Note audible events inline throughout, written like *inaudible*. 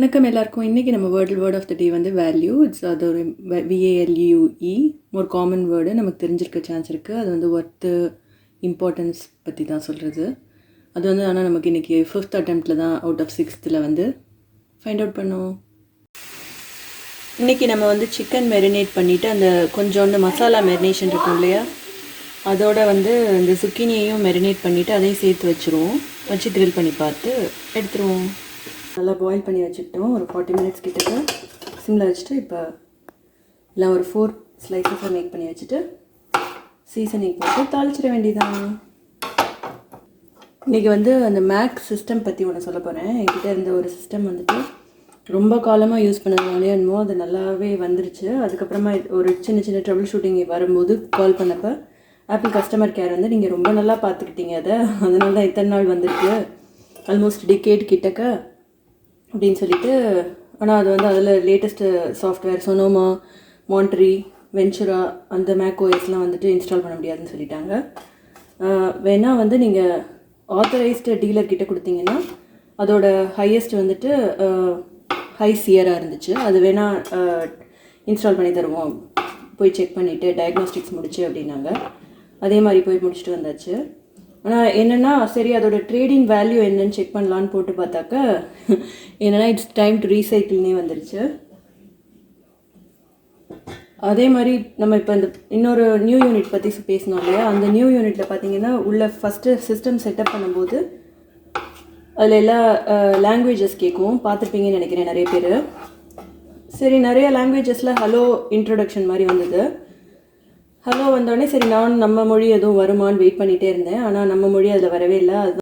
வணக்கம் எல்லாருக்கும். இன்றைக்கி நம்ம world word of the day வந்து வேல்யூ இட்ஸ் அது ஒரு விஏஎல்யூஇ ஒரு காமன் வேர்டு நமக்கு தெரிஞ்சிருக்க சான்ஸ் இருக்குது அது வந்து ஒர்த்து இம்பார்ட்டன்ஸ் பற்றி தான் சொல்கிறது அது வந்து ஆனால் நமக்கு இன்றைக்கி ஃபிஃப்த் அட்டம்ப்டில் தான் அவுட் ஆஃப் சிக்ஸ்த்தில் வந்து ஃபைண்ட் அவுட் பண்ணோம். இன்றைக்கி நம்ம வந்து சிக்கன் மெரினேட் பண்ணிவிட்டு அந்த கொஞ்சோண்டு மசாலா மெரினேஷன் இருக்கும் இல்லையா? அதோட வந்து இந்த சுக்கினியையும் மெரினேட் பண்ணிவிட்டு அதையும் சேர்த்து வச்சுருவோம். வச்சு grill பண்ணி பார்த்து எடுத்துருவோம். நல்லா பாயில் பண்ணி வச்சுக்கிட்டோம். ஒரு ஃபார்ட்டி மினிட்ஸ் கிட்டக்க சிம்மில் வச்சுட்டு இப்போ எல்லாம் ஒரு ஃபோர் ஸ்லைசஸாக மேக் பண்ணி வச்சுட்டு சீசனிங் போட்டு தாளிச்சிட வேண்டியதான் இன்றைக்கி வந்து அந்த மேக் சிஸ்டம் பற்றி ஒன்று சொல்ல போகிறேன் என்கிட்ட இருந்த ஒரு சிஸ்டம் வந்துட்டு ரொம்ப காலமாக யூஸ் பண்ணதுனாலே என்னமோ அது நல்லாவே வந்துருச்சு. அதுக்கப்புறமா இது ஒரு சின்ன சின்ன ட்ரபிள் ஷூட்டிங் வரும்போது கால் பண்ணப்போ ஆப்பிள் கஸ்டமர் கேர் வந்து நீங்கள் ரொம்ப நல்லா பார்த்துக்கிட்டீங்க அதை. அதனால தான் இத்தனை நாள் வந்திருக்கு. ஆல்மோஸ்ட் டிகேட் கிட்டக்க அப்படின்னு சொல்லிட்டு ஆனால் அது வந்து அதில் latest software Sonoma Monterey Ventura அந்த மேக் வந்துட்டு இன்ஸ்டால் பண்ண முடியாதுன்னு சொல்லிட்டாங்க. வேணால் வந்து நீங்கள் ஆத்தரைஸ்டு டீலர் கிட்ட கொடுத்தீங்கன்னா அதோட ஹையஸ்ட் வந்துட்டு ஹை சியராக இருந்துச்சு. அது வேணால் இன்ஸ்டால் பண்ணி தருவோம். போய் செக் பண்ணிவிட்டு டயக்னோஸ்டிக்ஸ் முடிச்சு அப்படின்னாங்க. அதே மாதிரி போய் முடிச்சுட்டு வந்தாச்சு. ஆனால் என்னென்னா சரி அதோட ட்ரேடிங் வேல்யூ என்னன்னு செக் பண்ணலான்னு போட்டு பார்த்தாக்க என்னென்னா இட்ஸ் டைம் டு ரீசைக்கிள்னே வந்துருச்சு. அதே மாதிரி நம்ம இப்போ இந்த இன்னொரு நியூ யூனிட் பற்றி பேசினோம் இல்லையா? அந்த நியூ யூனிட்டில் பார்த்தீங்கன்னா உள்ள ஃபஸ்ட்டு சிஸ்டம் செட்டப் பண்ணும்போது அதில் எல்லா லாங்குவேஜஸ் கேட்கும். பார்த்துருப்பீங்கன்னு நினைக்கிறேன் நிறைய பேர். சரி நிறைய லாங்குவேஜஸில் ஹலோ இன்ட்ரொடக்ஷன் மாதிரி வந்தது. ஹலோ வந்தோடனே சரி நான் நம்ம மொழி எதுவும் வருமான்னு வெயிட் பண்ணிகிட்டே இருந்தேன். ஆனால் நம்ம மொழி அதில் வரவே இல்லை. அது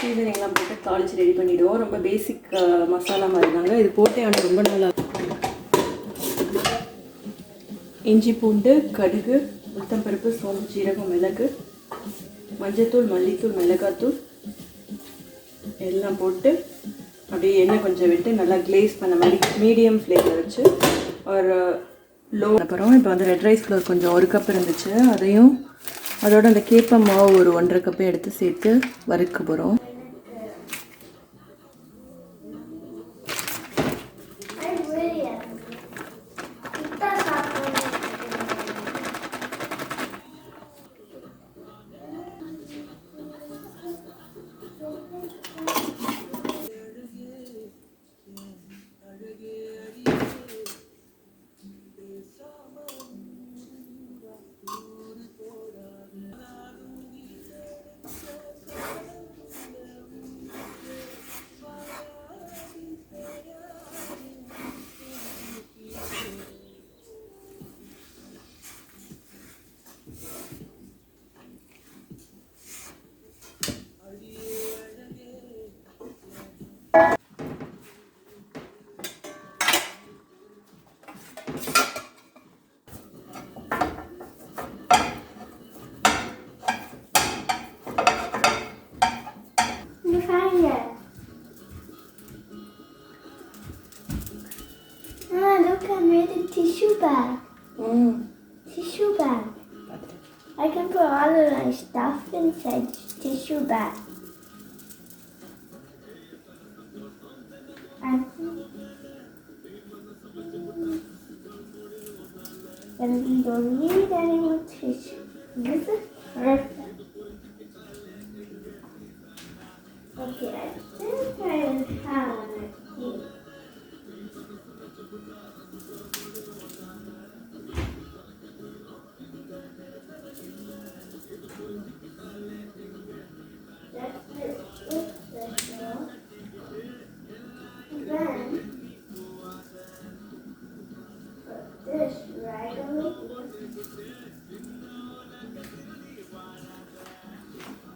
சீசனிங்லாம் போட்டு தாளிச்சு ரெடி பண்ணிவிடுவோம் ரொம்ப பேசிக் மசாலா மாதிரி தாங்க. இது போட்டே ஆனால் ரொம்ப நல்லா இருக்கும். இஞ்சி பூண்டு கடுகு உளுத்தம்பருப்பு சோம்பு சீரகம் மிளகு மஞ்சத்தூள் மல்லித்தூள் மிளகாத்தூள் எல்லாம் போட்டு அப்படியே எண்ணெய் கொஞ்சம் விட்டு நல்லா கிளேஸ் பண்ண மாதிரி மீடியம் ஃப்ளேமில் வச்சு ஒரு லோ அப்புறம் இப்போ வந்து ரெட் ரைஸ் ஃப்ளோர் கொஞ்சம் ஒரு கப் இருந்துச்சு. அதையும் அதோட அந்த கேப்ப மாவு ஒரு ஒன்றரை கப்பை எடுத்து சேர்த்து வறுக்க போகிறோம் Find it. Ah, look, I made a tissue bag. ம் Tissue bag. I can put all of my stuff inside tissue bag. And we don't need any more tissue. *laughs* This right on